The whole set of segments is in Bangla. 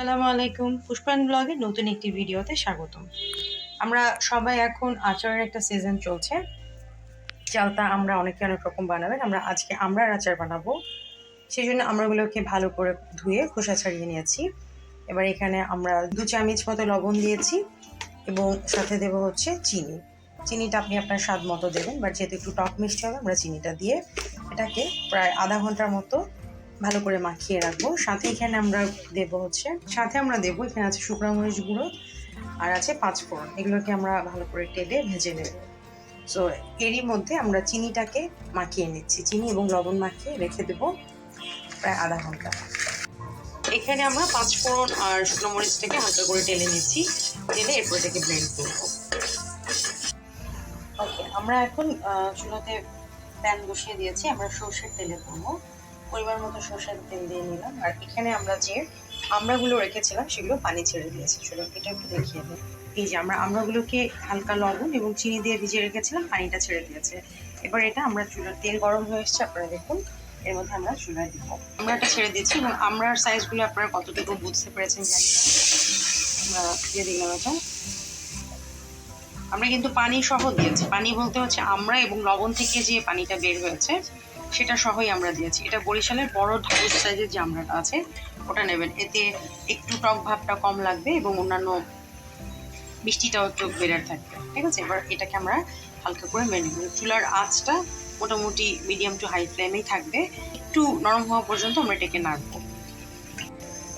সালামু আলাইকুম। পুষ্পায়ন ব্লগের নতুন একটি ভিডিওতে স্বাগতম। আমরা সবাই এখন আচারের একটা সিজন চলছে। চালতা আমরা অনেকে অনেক রকম বানাবেন। আমরা আজকে আমড়ার আচার বানাবো। সেই জন্য আমড়াগুলোকে ভালো করে ধুয়ে খোসা ছাড়িয়ে নিয়েছি। এবার এখানে আমরা দু চামচ মতো লবণ দিয়েছি এবং সাথে দেব হচ্ছে চিনি। চিনিটা আপনি আপনার স্বাদ মতো দেবেন বাট যেহেতু একটু টক মিষ্টি হবে, আমরা চিনিটা দিয়ে এটাকে প্রায় আধা ঘণ্টার মতো ভালো করে মাখিয়ে রাখব। সাথে এখানে আমরা দেব হচ্ছে, সাথে আমরা দেবো, এখানে আছে শুকনো মরিচ গুঁড়ো আর আছে পাঁচফোড়ন। এগুলোকে আমরা ভালো করে টেলে ভেজে নেব। সো এরই মধ্যে আমরা চিনিটাকে মাখিয়ে নিচ্ছি। চিনি এবং লবণ মাখিয়ে রেখে দেবো প্রায় আধা ঘণ্টা। এখানে আমরা পাঁচফোড়ন আর শুকনো মরিচটাকে হালকা করে টেলে নিচ্ছি। টেলে এরপর এটাকে ব্লেন্ড করব। ওকে আমরা এখন চুলাতে প্যান বসিয়ে দিয়েছি। আমরা সর্ষের তেলে করব। পরিমাণ মতো সর্ষের তেল দিয়ে নিলাম। আর এখানে আমরা যে আমড়াগুলো রেখেছিলাম, সেগুলো পানি ছেড়ে দিয়েছি। চলো এটা একটু দেখিয়ে দিই। এই যে আমরা আমড়াগুলোকে হালকা লবণ এবং চিনি দিয়ে ভিজিয়ে রেখেছিলাম, পানিটা ছেড়ে দিয়েছে। এবার এটা আমরা চুলার তেল গরম হয়ে এসছে, আপনারা দেখুন। এর মধ্যে আমরা চুলায় দিব। আমরা এটা ছেড়ে দিচ্ছি এবং আমড়ার সাইজগুলো আপনারা কতটুকু বুঝতে পেরেছেন জানি। আমরা দিয়ে দিলাম এটা। আমরা কিন্তু পানি সহ দিয়েছি। পানি বলতে হচ্ছে আমরা এবং লবণ থেকে যে পানিটা বের হয়েছে সেটা সহই আমরা দিয়েছি। এটা বরিশালের বড় ঢাকুর সাইজের যে আছে, ওটা নেবেন। এতে একটু টক ভাবটা কম লাগবে এবং অন্যান্য মিষ্টিটাও একটু বেড়ার থাকবে। ঠিক আছে? এবার এটাকে আমরা হালকা করে মেনে নেব। চুলার আঁচটা মোটামুটি মিডিয়াম টু হাই ফ্লেমেই থাকবে। একটু নরম হওয়া পর্যন্ত আমরা এটাকে নাড়বো।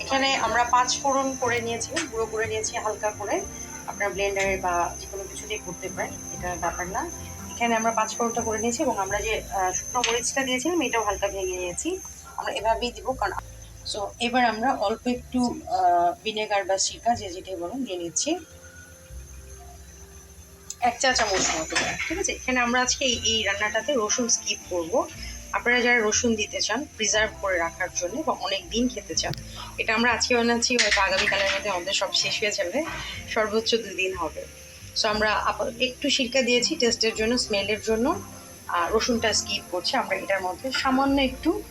এখানে আমরা পাঁচ ফোড়ন করে নিয়েছি, গুঁড়ো করে নিয়েছি হালকা করে। আপনার ব্লেন্ডারে বা যে কোনো কিছু দিয়ে করতে পারেন, এটা ব্যাপার না। এখানে আমরা পাঁচ ফোড়নটা করে নিয়েছি এবং আমরা যে শুকনো মরিচটা দিয়েছিলাম, এটাও হালকা ভেঙে নিয়েছি। আমরা এভাবেই দিব, কারণ সো এবার আমরা অল্প একটু ভিনেগার বা সিরকা যে যেটাই বলুন দিয়ে নিচ্ছি। এক চা চামচ মতো, ঠিক আছে? এখানে আমরা আজকে এই রান্নাটাতে রসুন স্কিপ করব। আপনারা যারা রসুন দিতে চান প্রিজার্ভ করে রাখার জন্য বা অনেক দিন খেতে চান, এটা আমরা আজকে বানাচ্ছি, হয়তো আগামীকালের মধ্যে আমাদের সব শেষ হয়ে যাবে, সর্বোচ্চ দুদিন হবে। সো আমরা একটু সিরকা দিয়েছি টেস্টের জন্য স্মেলের জন্য। আর রসুনটা স্কিপ করছি। আমরা এটার মধ্যে সামান্য একটু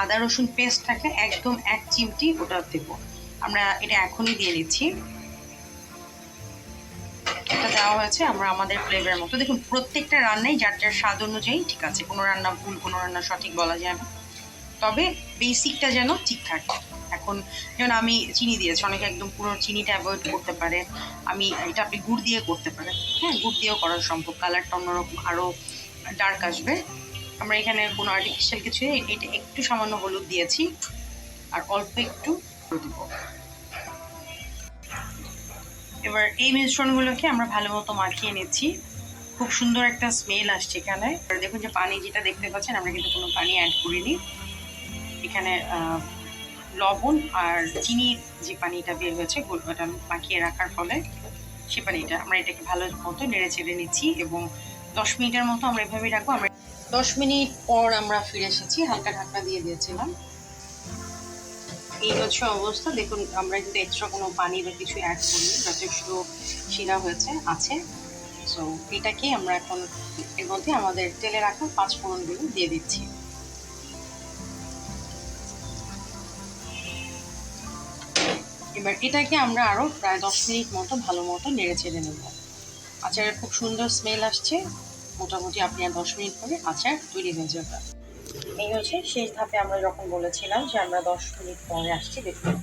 আদা রসুন পেস্ট থাকলে একদম এক চিমটি ওটা দেবো। আমরা এটা এখনই দিয়ে দিচ্ছি। এটা দেওয়া হয়েছে, আমরা আমাদের ফ্লেভারের মতো। দেখুন, প্রত্যেকটা রান্নাই যার যার স্বাদ অনুযায়ী ঠিক আছে। কোনো রান্না ভুল, কোনো রান্না সঠিক বলা যায় না। তবে বেসিকটা যেন ঠিক থাকে এখন যেমন আমি চিনি দিয়েছি, অনেকে একদম পুরো চিনিটা অ্যাভয়েড করতে পারে। আমি, এটা আপনি গুড় দিয়ে করতে পারেন। হ্যাঁ গুড় দিয়েও করা সম্ভব। কালারটা অন্যরকম আরও ডার্ক আসবে। আমরা এখানে কোনো আর্টিফিশিয়াল কিছু এটা একটু সামান্য হলুদ দিয়েছি। আর অল্প একটু দিব। এবার এই মিশ্রণগুলোকে আমরা ভালো মতো মাখিয়ে নিচ্ছি। খুব সুন্দর একটা স্মেল আসছে এখানে। দেখুন যে পানি যেটা দেখতে পাচ্ছেন, আমরা কিন্তু কোনো পানি অ্যাড করিনি। এখানে লবণ আর চিনির যে পানিটা বের হয়েছে গোল- ওটা মাখিয়ে রাখার ফলে সে পানিটা আমরা এটাকে ভালো মতো নেড়ে চেড়ে নিচ্ছি এবং দশ মিনিটের মতো আমরা এভাবেই রাখব। আমরা দশ মিনিট পর আমরা ফিরে এসেছি, হালকা ঢাকনা দিয়ে দিয়েছিলাম। এই হচ্ছে অবস্থা। দেখুন, আমরা কিন্তু এক্সট্রা কোনো পানি বা কিছু অ্যাড করিনি, যথেষ্ট শিরা হয়েছে, আছে। সো এটাকে আমরা এখন এর মধ্যে আমাদের তেলে রাখা পাঁচ ফোড়নগুলো দিয়ে দিচ্ছি। এবার এটাকে আমরা আরও প্রায় দশ মিনিট মতো ভালো মতো নেড়ে চেড়ে নেব। আচারের খুব সুন্দর স্মেল আসছে। মোটামুটি আপনি আর দশ মিনিট পরে আচার তৈরি হয়ে যাবে। এই হচ্ছে শেষ ধাপে আমরা যখন বলেছিলাম যে আমরা দশ মিনিট পরে আসছি, দেখুন।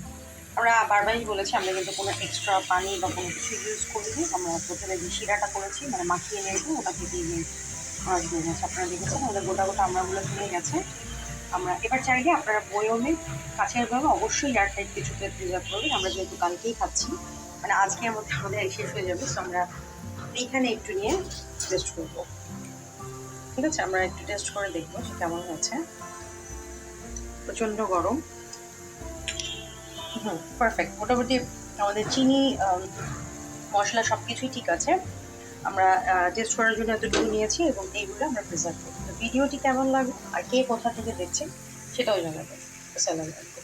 আমরা বারবারই বলেছি, আমরা কিন্তু কোনো এক্সট্রা পানি বা কোনো কিছু ইউজ করিনি। আমরা প্রথমে যে শিরাটা করেছি মানে মাখিয়ে নিয়েছি ওটা থেকেই নিয়ে দিয়ে গেছে আপনারা দেখেছেন, আমাদের গোটা গোটা আমরাগুলো তুলে গেছে। আমরা এবার চাইলে আপনারা বয়েও বয়মে, কাছের ভাবে অবশ্যই এয়ার টাইট কিছুতে প্রিজার্ভ করবেন। আমরা যেহেতু কালকেই খাচ্ছি মানে আজকের মধ্যে আমাদের শেষ হয়ে যাবে সো আমরা এইখানে একটু নিয়ে টেস্ট করব। ঠিক আছে? আমরা একটু টেস্ট করে দেখব যে কেমন হয়েছে। প্রচণ্ড গরম। হুম পারফেক্ট মোটামুটি আমাদের চিনি মশলা সব কিছুই ঠিক আছে। আমরা টেস্ট করার জন্য এতটুকু নিয়েছি এবং এইগুলো আমরা প্রিজার্ভ করি। তো ভিডিওটি কেমন লাগবে আর কে কোথা থেকে দেখছেন সেটাও জানাবেন। আসসালামু আলাইকুম।